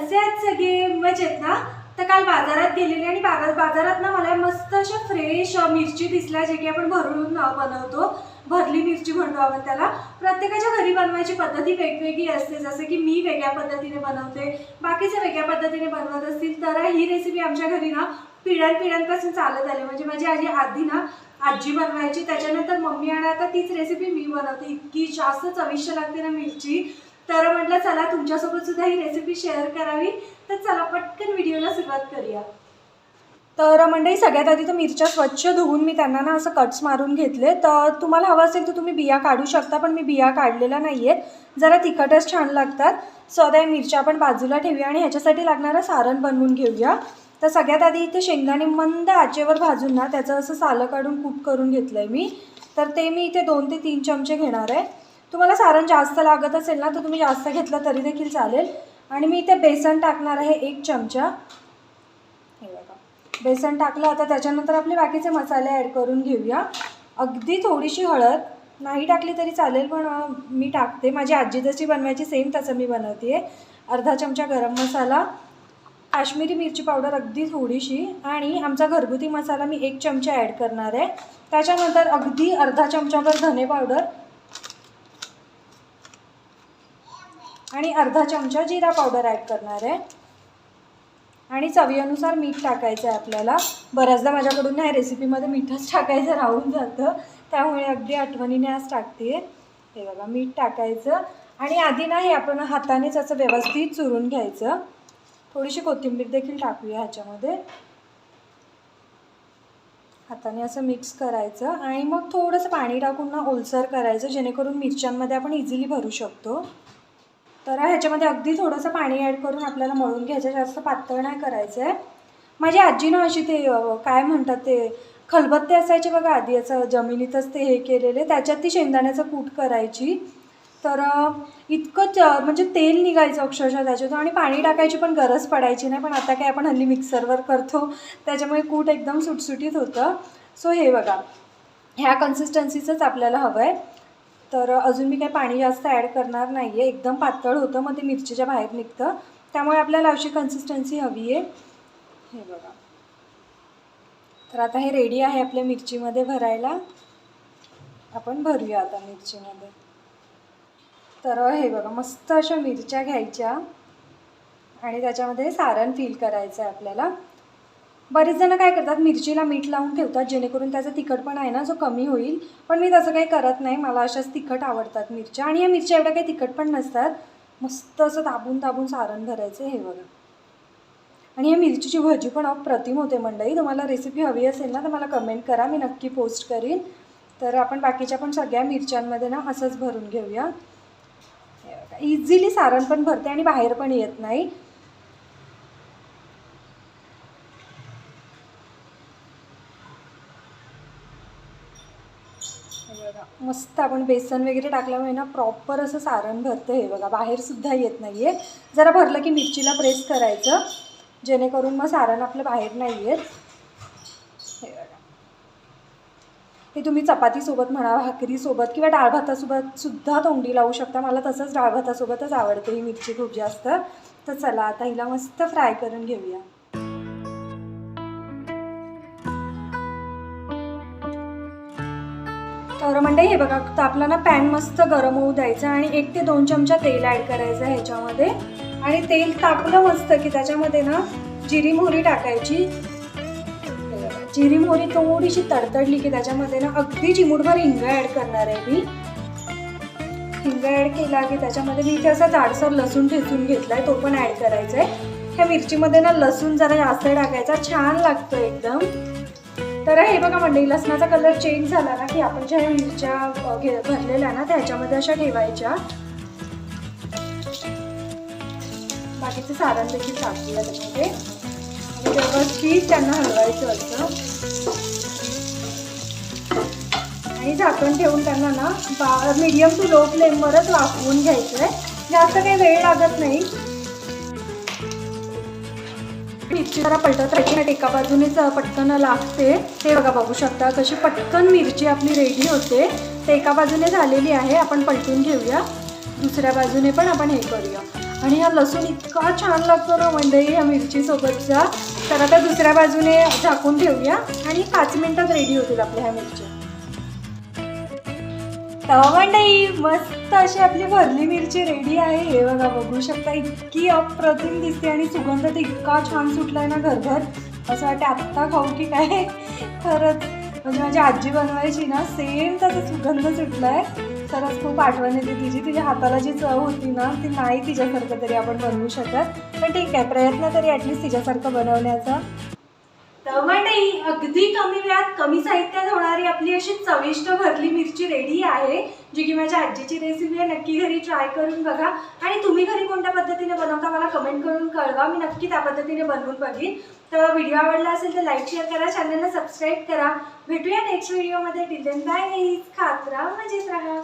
कसे आहेत सगळे मजेत ना तर काल बाजारात गेलेली आणि बाजार बाजारात ना मला मस्त अशा फ्रेश मिरची दिसल्या जे की आपण भरून बनवतो. भरली मिरची म्हणतो आपण त्याला. प्रत्येकाच्या घरी बनवायची पद्धती वेगवेगळी असते जसं की मी वेगळ्या पद्धतीने बनवते बाकीच्या वेगळ्या पद्धतीने बनवत असतील तर ही रेसिपी आमच्या घरी ना पिढ्यान पिढ्यांपासून चालत आली. म्हणजे माझी आजी आधी ना आजी बनवायची त्याच्यानंतर मम्मी आणि आता तीच रेसिपी मी बनवते. इतकी जास्त चविष्ट लागते ना मिरची. तर म्हटलं चला तुमच्यासोबत सुद्धा ही रेसिपी शेअर करावी. तर चला पटकन व्हिडिओला सुरुवात करूया. तर मंडळी सगळ्यात आधी तर मिरच्या स्वच्छ धुवून मी त्यांना ना असं कट्स मारून घेतले. तर तुम्हाला हवं असेल तर तुम्ही बिया काढू शकता पण मी बिया काढलेल्या नाही आहेत जरा तिखटच छान लागतात. सो आता या मिरच्या आपण बाजूला ठेवूया आणि ह्याच्यासाठी लागणारं सारण बनवून घेऊया. तर सगळ्यात आधी इथे शेंगदाणे मंद आचेवर भाजून ना त्याचं असं सालं काढून कूट करून घेतलं आहे मी. तर ते मी इथे दोन ते तीन चमचे घेणार आहे. तुम्हाला सारण जास्त लागत असेल ना तर तुम्ही जास्त घेतलं तरी देखील चालेल. आणि मी इथे बेसन टाकणार आहे एक चमचा. हे बघा. बेसन टाकलं आता त्याच्यानंतर आपले बाकीचे मसाले ॲड करून घेऊया. अगदी थोडीशी हळद. नाही टाकली तरी चालेल पण मी टाकते. माझी आजी जशी बनवायची सेम तसं मी बनवते आहे अर्धा चमचा गरम मसाला. काश्मीरी मिरची पावडर अगदी थोडीशी. आणि आमचा घरगुती मसाला मी एक चमचा ॲड करणार आहे. त्याच्यानंतर अगदी अर्धा चमचाभर धने पावडर. आणि अर्धा चमचा जिरा पावडर ॲड करणार आहे. आणि चवीनुसार मीठ टाकायचं आहे आपल्याला. बऱ्याचदा माझ्याकडून ह्या रेसिपीमध्ये मीठच टाकायचं राहून जातं. त्यामुळे अगदी आठवणीने आज टाकते. हे बघा मीठ टाकायचं. आणि आधी ना हे आपण हातानेच असं व्यवस्थित चुरून घ्यायचं. थोडीशी कोथिंबीर देखील टाकूया ह्याच्यामध्ये. हाताने असं मिक्स करायचं. आणि मग थोडंसं पाणी टाकून ना ओलसर करायचं जेणेकरून मिरच्यांमध्ये आपण इझिली भरू शकतो. तर ह्याच्यामध्ये अगदी थोडंसं पाणी ॲड करून आपल्याला मळून घ्यायचं जास्त पातळ नाही करायचं आहे माझी आजी ना अशी ते काय म्हणतात ते खलबत्ते असायचे बघा आधी असं जमिनीतच ते हे केलेले त्याच्यात ती शेंगदाण्याचं कूट करायची. तर इतकं च- म्हणजे तेल निघायचं अक्षरशः त्याच्यातून आणि पाणी टाकायची पण गरज पडायची नाही पण आता काय आपण हल्ली मिक्सरवर करतो त्याच्यामुळे कूट एकदम सुटसुटीत होतं. सो हे बघा ह्या कन्सिस्टन्सीचंच आपल्याला हवं आहे तर अजून मी काही पाणी जास्त ॲड करणार नाही आहे एकदम पातळ होतं मग ते मिरचीच्या बाहेर निघतं. त्यामुळे आपल्याला अशी कन्सिस्टन्सी हवी आहे. हे बघा. तर आता हे रेडी आहे आपल्या मिरचीमध्ये भरायला. आपण भरूया आता मिरचीमध्ये. तर हे बघा मस्त अशा मिरच्या घ्यायच्या. आणि त्याच्यामध्ये सारण फील करायचं आहे आपल्याला. बरेच जण काय करतात मिरचीला मीठ लावून ठेवतात जेणेकरून त्याचा तिखटपणा आहे ना जो कमी होईल. पण मी तसं काही करत नाही मला अशाच तिखट आवडतात मिरच्या. आणि या मिरच्या एवढ्या काही तिखट पण नसतात. मस्त असं दाबून दाबून सारण भरायचं हे बघा. आणि या मिरचीची भजी पण अप्रतिम होते मंडळी तुम्हाला रेसिपी हवी असेल ना तर मला कमेंट करा. मी नक्की पोस्ट करीन. तर आपण बाकीच्या पण सगळ्या मिरच्यांमध्ये ना असंच भरून घेऊया. इझिली सारण पण भरते आणि बाहेर पण येत नाही. मस्त आपण बेसन वगैरे टाकल्यामुळे ना प्रॉपर असं सारण भरतं हे बघा. बाहेरसुद्धा येत नाही आहे जरा भरलं की मिरचीला प्रेस करायचं. जेणेकरून मग सारण आपलं बाहेर नाही येत हे बघा. हे तुम्ही चपातीसोबत म्हणा भाकरीसोबत किंवा डाळ भातासोबत सुद्धा तोंडी लावू शकता. मला तसंच डाळ भातासोबतच आवडते ही मिरची खूप जास्त. तर चला आता हिला मस्त फ्राय करून घेऊया. तर मंडळी हे बघा तापला ना पॅन मस्त गरम होऊ द्यायचं आणि एक ते दोन चमचा तेल ॲड करायचं ह्याच्यामध्ये. आणि तेल तापलं मस्त की त्याच्यामध्ये ना जिरी मोहरी टाकायची. जिरी मोहरी थोडीशी तडतडली की त्याच्यामध्ये ना अगदी चिमूटभर हिंग ॲड करणार आहे मी. हिंग ॲड केला की त्याच्यामध्ये मी इथे असा जाडसर लसूण ठेचून घेतलाय तो पण ॲड करायचा आहे ह्या मिरचीमध्ये ना लसूण जरा जास्त टाकायचा छान लागतो एकदम. तर हे बघा मंडळी लसणाचा कलर चेंज झाला ना की आपण ज्या मिरच्या घे भरलेल्या ना त्याच्यामध्ये अशा ठेवायच्या. बाकीचं सारण देखील टाकलेलं त्याच्यामध्ये. आणि व्यवस्थित त्यांना हलवायचं असतं. आणि झाकण ठेवून त्यांना ना बा मीडियम टू लो फ्लेमवरच वाफवून घ्यायचं आहे जास्त काही वेळ लागत नाही. मिरची जरा पलटत राहायची ना एका बाजूनेच पटकन लागते. ते बघा बघू शकता कशी पटकन मिरची आपली रेडी होते. ते एका बाजूने झालेली आहे आपण पलटून घेऊया. दुसऱ्या बाजूने पण आपण हे करूया. आणि हा लसूण इतका छान लागतो ना म्हणजे या मिरचीसोबतचा. तर आता दुसऱ्या बाजूने झाकून ठेवूया आणि पाच मिनिटात रेडी होतील आपल्या ह्या मिरच्या. तवंडई मस्त अशी आपली भरली मिरची रेडी आहे. हे बघा बघू शकता इतकी अप्रतिम दिसते आणि सुगंध तर इतका छान सुटला आहे ना घरभर. असं वाटतं आत्ता खाऊ की काय? खरंच. म्हणजे माझी आजी बनवायची ना सेम त्याचा सुगंध सुटला आहे खरंच खूप आठवण येते तिची. तिच्या हाताला जी चव होती ना ती नाही तिच्यासारखं तरी आपण बनवू शकत. पण ठीक आहे प्रयत्न तरी ॲटलिस्ट तिच्यासारखं बनवण्याचा. तर मंडळी अगदी कमी वेळात कमी साहित्यात होणारी आपली अशी चविष्ट भरली मिरची रेडी आहे जी की माझ्या आजीची रेसिपी आहे. नक्की घरी ट्राय करून बघा. आणि तुम्ही घरी कोणत्या पद्धतीने बनवता मला कमेंट करून कळवा. मी नक्की त्या पद्धतीने बनवून बघीन. तर व्हिडिओ आवडला असेल तर लाईक शेअर करा. चॅनलला सबस्क्राईब करा. भेटूया नेक्स्ट व्हिडिओमध्ये टिल बाय खात राहा मजेत राहा.